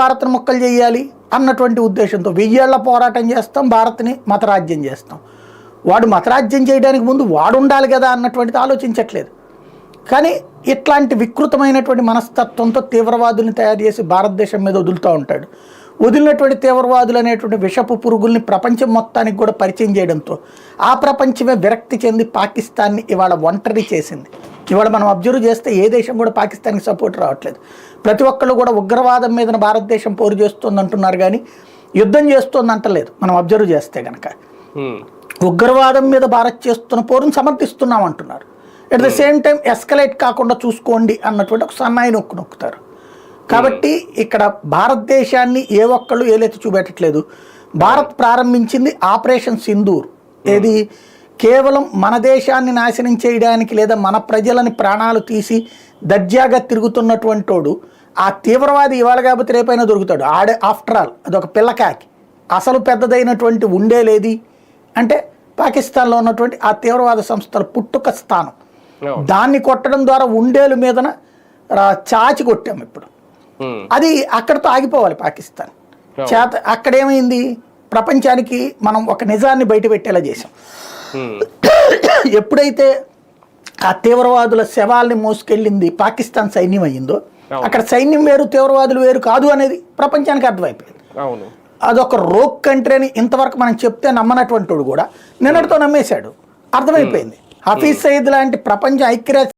భారత్ను మొక్కలు చేయాలి అన్నటువంటి ఉద్దేశంతో వెయ్యేళ్ళ పోరాటం చేస్తాం భారత్ని మతరాజ్యం చేస్తాం. వాడు మతరాజ్యం చేయడానికి ముందు వాడు ఉండాలి కదా అన్నటువంటిది ఆలోచించట్లేదు. కానీ ఇట్లాంటి వికృతమైనటువంటి మనస్తత్వంతో తీవ్రవాదుల్ని తయారు చేసి భారతదేశం మీద వదులుతూ ఉంటాడు. వదిలినటువంటి తీవ్రవాదులు అనేటువంటి విషపు పురుగుల్ని ప్రపంచం మొత్తానికి కూడా పరిచయం చేయడంతో ఆ ప్రపంచమే విరక్తి చెంది పాకిస్తాన్ని ఇవాళ ఒంటరి చేసింది. ఇవాళ మనం అబ్జర్వ్ చేస్తే ఏ దేశం కూడా పాకిస్తాన్కి సపోర్ట్ రావట్లేదు. ప్రతి ఒక్కళ్ళు కూడా ఉగ్రవాదం మీద భారతదేశం పోరు చేస్తుంది అంటున్నారు కానీ యుద్ధం చేస్తుంది అంటలేదు. మనం అబ్జర్వ్ చేస్తే కనుక ఉగ్రవాదం మీద భారత్ చేస్తున్న పోరును సమర్థిస్తున్నాం అంటున్నారు. At the same time escalate కాకుండా చూసుకోండి అన్నటువంటి ఒక సన్నాయి నొక్కు నొక్కుతారు. కాబట్టి ఇక్కడ భారతదేశాన్ని ఏ ఒక్కళ్ళు ఏలెత్తి చూపెట్టట్లేదు. భారత్ ప్రారంభించింది ఆపరేషన్ సింధూర్. ఏది? కేవలం మన దేశాన్ని నాశనం చేయడానికి లేదా మన ప్రజలని ప్రాణాలు తీసి దర్జాగా తిరుగుతున్నటువంటి వాడు ఆ తీవ్రవాది ఇవాళ కాబట్టి రేపైనా దొరుకుతాడు. ఆడే ఆఫ్టర్ ఆల్ అదొక పిల్లకాకి అసలు పెద్దదైనటువంటి ఉండేలేది అంటే పాకిస్తాన్లో ఉన్నటువంటి ఆ తీవ్రవాద సంస్థల పుట్టుక స్థానం. దాన్ని కొట్టడం ద్వారా ఉండేలు మీదన చాచి కొట్టాం ఇప్పుడు. అది అక్కడితో ఆగిపోవాలి పాకిస్తాన్. చేత అక్కడేమైంది? ప్రపంచానికి మనం ఒక నిజాన్ని బయట పెట్టేలా చేసాం ఎప్పుడైతే ఆ తీవ్రవాదుల శవాల్ని మోసుకెళ్ళింది పాకిస్తాన్ సైన్యం అయ్యిందో. అక్కడ సైన్యం వేరు తీవ్రవాదులు వేరు కాదు అనేది ప్రపంచానికి అర్థమైపోయింది. అదొక రోక్ కంట్రీ అని ఇంతవరకు మనం చెప్తే నమ్మనటువంటి వాడు కూడా నిన్నటితో నమ్మేశాడు. అర్థమైపోయింది. హఫీజ్ సయీద్ లాంటి ప్రపంచ ఐక్యరాజ్య